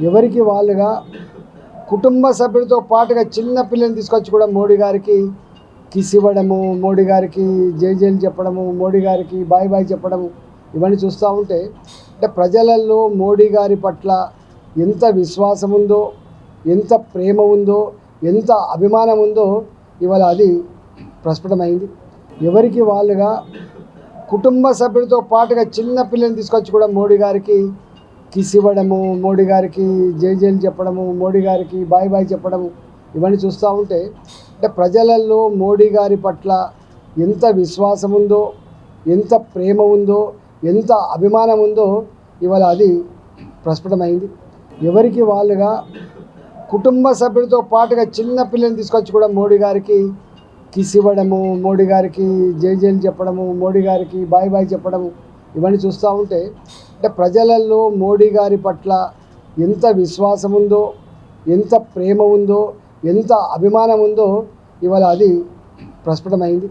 ఎవరికి వాళ్ళుగా కుటుంబ సభ్యులతో పాటుగా చిన్న పిల్లల్ని తీసుకొచ్చి కూడా మోడీ గారికి కిస్ ఇవ్వడము మోడీ గారికి జై జైలు చెప్పడము మోడీ గారికి బాయ్ బాయ్ చెప్పడము ఇవన్నీ చూస్తూ ఉంటే అంటే ప్రజలలో మోడీ గారి పట్ల ఎంత విశ్వాసం ఉందో ఎంత ప్రేమ ఉందో ఎంత అభిమానం ఉందో ఇవాళ అది ప్రస్ఫుటమైంది. ఎవరికి వాళ్ళుగా కుటుంబ సభ్యులతో పాటుగా చిన్న పిల్లల్ని తీసుకొచ్చి కూడా మోడీ గారికి కిస్ ఇవ్వడము మోడీ గారికి జై జైలు చెప్పడము మోడీ గారికి బాయ్ బాయ్ చెప్పడము ఇవన్నీ చూస్తూ ఉంటే అంటే ప్రజలలో మోడీ గారి పట్ల ఎంత విశ్వాసం ఉందో ఎంత ప్రేమ ఉందో ఎంత అభిమానం ఉందో ఇవాళ అది ప్రస్ఫుటమైంది. ఎవరికి వాళ్ళుగా కుటుంబ సభ్యులతో పాటుగా చిన్న పిల్లల్ని తీసుకొచ్చి కూడా మోడీ గారికి కిస్ ఇవ్వడము మోడీ గారికి జై జైలు చెప్పడము మోడీ గారికి బాయ్ బాయ్ చెప్పడము ఇవన్నీ చూస్తూ ఉంటే అంటే ప్రజలలో మోడీ గారి పట్ల ఎంత విశ్వాసం ఉందో ఎంత ప్రేమ ఉందో ఎంత అభిమానం ఉందో ఇవాళ అది ప్రస్ఫుటమైంది.